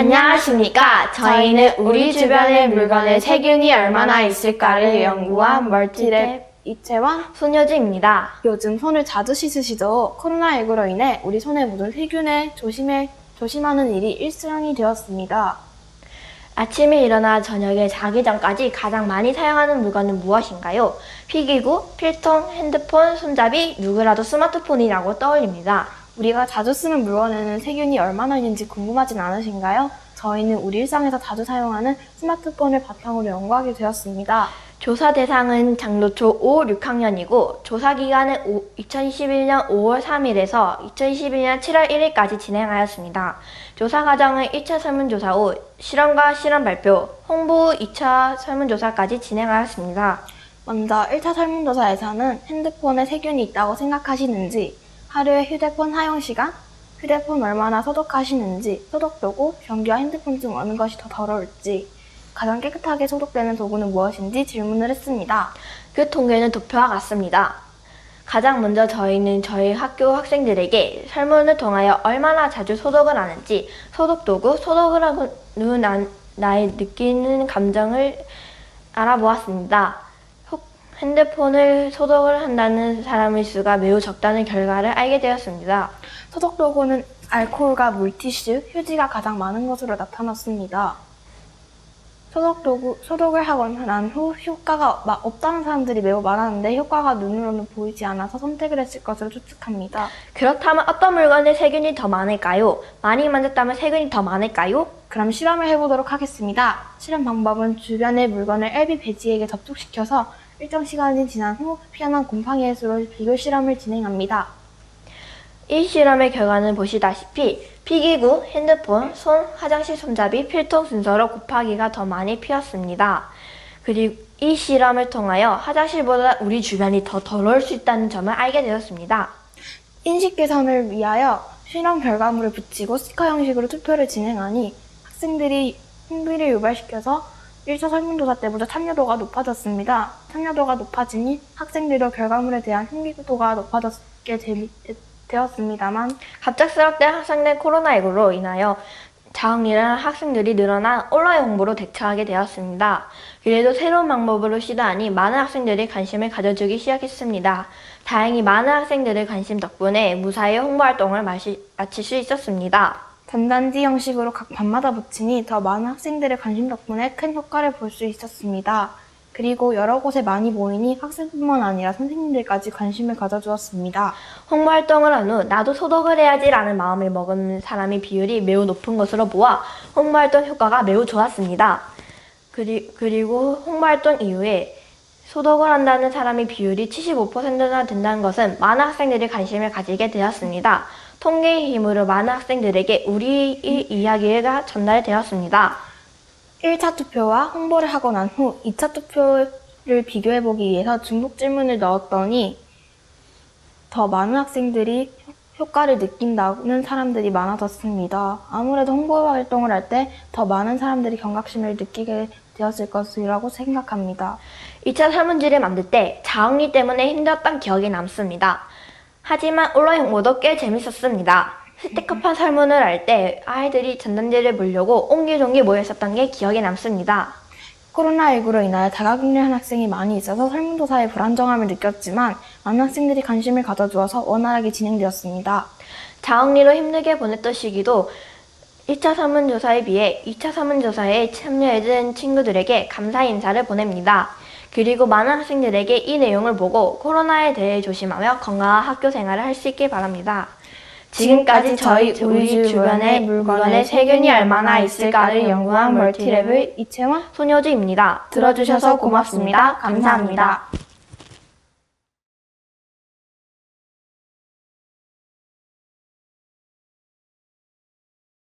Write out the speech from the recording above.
안녕하십니까. 저희는 우리 주변의 물건에 세균이 얼마나 있을까를 연구한 멀티랩 이채원 소녀지입니다. 요즘 손을 자주 씻으시죠? 코로나19로 인해 우리 손에 묻은 세균에 조심해, 조심하는 일이 일상이 되었습니다. 아침에 일어나 저녁에 자기 전까지 가장 많이 사용하는 물건은 무엇인가요? 필기구, 필통, 핸드폰, 손잡이, 누구라도 스마트폰이라고 떠올립니다. 우리가 자주 쓰는 물건에는 세균이 얼마나 있는지 궁금하진 않으신가요? 저희는 우리 일상에서 자주 사용하는 스마트폰을 바탕으로 연구하게 되었습니다. 조사 대상은 장로초 5, 6학년이고 조사 기간은 2021년 5월 3일에서 2021년 7월 1일까지 진행하였습니다. 조사 과정은 1차 설문조사 후 실험과 실험 발표, 홍보 후 2차 설문조사까지 진행하였습니다. 먼저 1차 설문조사에서는 핸드폰에 세균이 있다고 생각하시는지, 하루에 휴대폰 사용 시간, 휴대폰 얼마나 소독하시는지, 소독 도구, 변기와 핸드폰 중 어느 것이 더 더러울지, 가장 깨끗하게 소독되는 도구는 무엇인지 질문을 했습니다. 그 통계는 도표와 같습니다. 가장 먼저 저희는 저희 학교 학생들에게 설문을 통하여 얼마나 자주 소독을 하는지, 소독 도구, 소독을 하고 나, 나의 느끼는 감정을 알아보았습니다. 혹- 핸드폰을 소독을 한다는 사람의 수가 매우 적다는 결과를 알게 되었습니다. 소독 도구는 알코올과 물티슈, 휴지가 가장 많은 것으로 나타났습니다. 소독 도구, 소독을 하고 난 후 효과가 마- 없다는 사람들이 매우 많았는데 효과가 눈으로는 보이지 않아서 선택을 했을 것으로 추측합니다. 그렇다면 어떤 물건에 세균이 더 많을까요? 많이 만졌다면 세균이 더 많을까요? 그럼 실험을 해보도록 하겠습니다. 실험 방법은 주변의 물건을 LB 배지에게 접촉시켜서 일정 시간이 지난 후 피어난 곰팡이의 수로 비교 실험을 진행합니다. 이 실험의 결과는 보시다시피 피기구, 핸드폰, 손, 화장실 손잡이, 필통 순서로 곱하기가 더 많이 피었습니다. 그리고 이 실험을 통하여 화장실보다 우리 주변이 더 더러울 수 있다는 점을 알게 되었습니다. 인식 개선을 위하여 실험 결과물을 붙이고 스티커 형식으로 투표를 진행하니 학생들이 흥미를 유발시켜서 1차 설문조사 때보다 참여도가 높아졌습니다. 참여도가 높아지니 학생들도 결과물에 대한 흥미도가 높아졌게 되, 었습니다만 갑작스럽게 확산된 코로나19로 인하여 자학이라는 학생들이 늘어나 온라인 홍보로 대처하게 되었습니다. 그래도 새로운 방법으로 시도하니 많은 학생들이 관심을 가져주기 시작했습니다. 다행히 많은 학생들의 관심 덕분에 무사히 홍보 활동을 마시, 마칠 수 있었습니다. 단단지 형식으로 각 반마다 붙이니 더 많은 학생들의 관심 덕분에 큰 효과를 볼 수 있었습니다. 그리고 여러 곳에 많이 모이니 학생뿐만 아니라 선생님들까지 관심을 가져주었습니다. 홍보 활동을 한 후 나도 소독을 해야지라는 마음을 먹은 사람의 비율이 매우 높은 것으로 보아 홍보 활동 효과가 매우 좋았습니다. 그리, 그리고 홍보 활동 이후에 소독을 한다는 사람의 비율이 75%나 된다는 것은 많은 학생들이 관심을 가지게 되었습니다. 통계의 힘으로 많은 학생들에게 우리의 이야기가 전달되었습니다. 1차 투표와 홍보를 하고 난 후 2차 투표를 비교해보기 위해서 중복 질문을 넣었더니 더 많은 학생들이 효과를 느낀다는 사람들이 많아졌습니다. 아무래도 홍보 활동을 할 때 더 많은 사람들이 경각심을 느끼게 되었을 것이라고 생각합니다. 2차 설문지를 만들 때 자응리 때문에 힘들었던 기억이 남습니다. 하지만 온라인 홍보도 꽤 재밌었습니다. 스티커판 설문을 할 때 아이들이 전단지를 보려고 옹기종기 모여 있었던 게 기억에 남습니다. 코로나19로 인하여 자가격리한 학생이 많이 있어서 설문조사에 불안정함을 느꼈지만 많은 학생들이 관심을 가져주어서 원활하게 진행되었습니다. 자응리로 힘들게 보냈던 시기도 1차 설문조사에 비해 2차 설문조사에 참여해준 친구들에게 감사 인사를 보냅니다. 그리고 많은 학생들에게 이 내용을 보고 코로나에 대해 조심하며 건강한 학교 생활을 할 수 있길 바랍니다. 지금까지 저희 우리 주변의 물건에 세균이 얼마나 있을까를 연구한 멀티랩의 이채원 소녀주입니다. 들어주셔서 고맙습니다. 감사합니다.